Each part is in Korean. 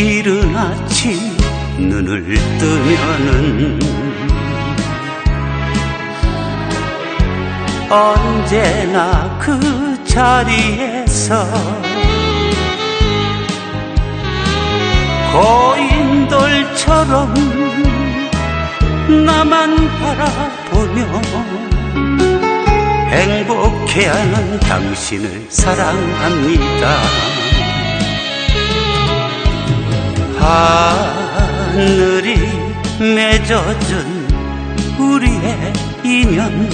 아침 눈을 뜨면은 언제나 그 자리에서 고인돌처럼 나만 바라보며 행복해하는 당신을 사랑합니다. 하늘이 맺어준 우리의 인연.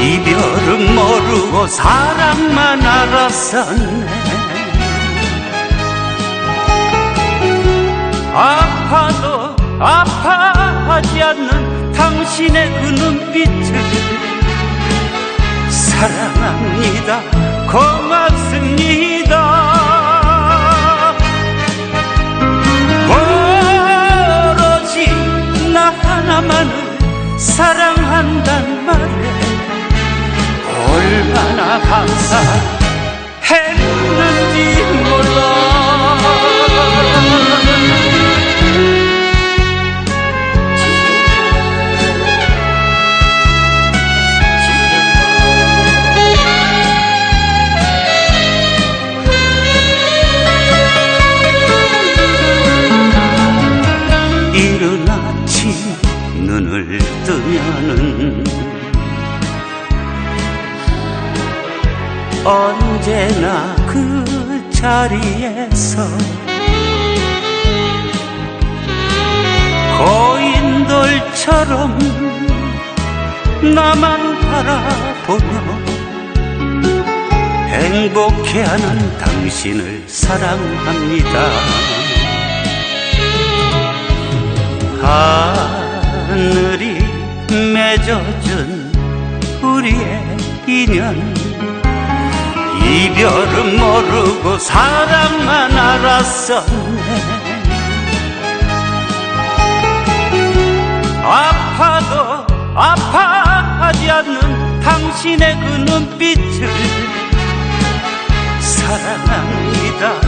이별은 모르고 사랑만 알았었네. 아파도 아파하지 않는 당신의 그 눈빛을 사랑합니다. 고맙 얼마나 감사했는지 몰라 언제나 그 자리에서 고인돌처럼 나만 바라보며 행복해하는 당신을 사랑합니다. 하늘이 맺어준 우리의 인연 이별은 모르고 사랑만 알았었네 아파도 아파하지 않는 당신의 그 눈빛을 사랑합니다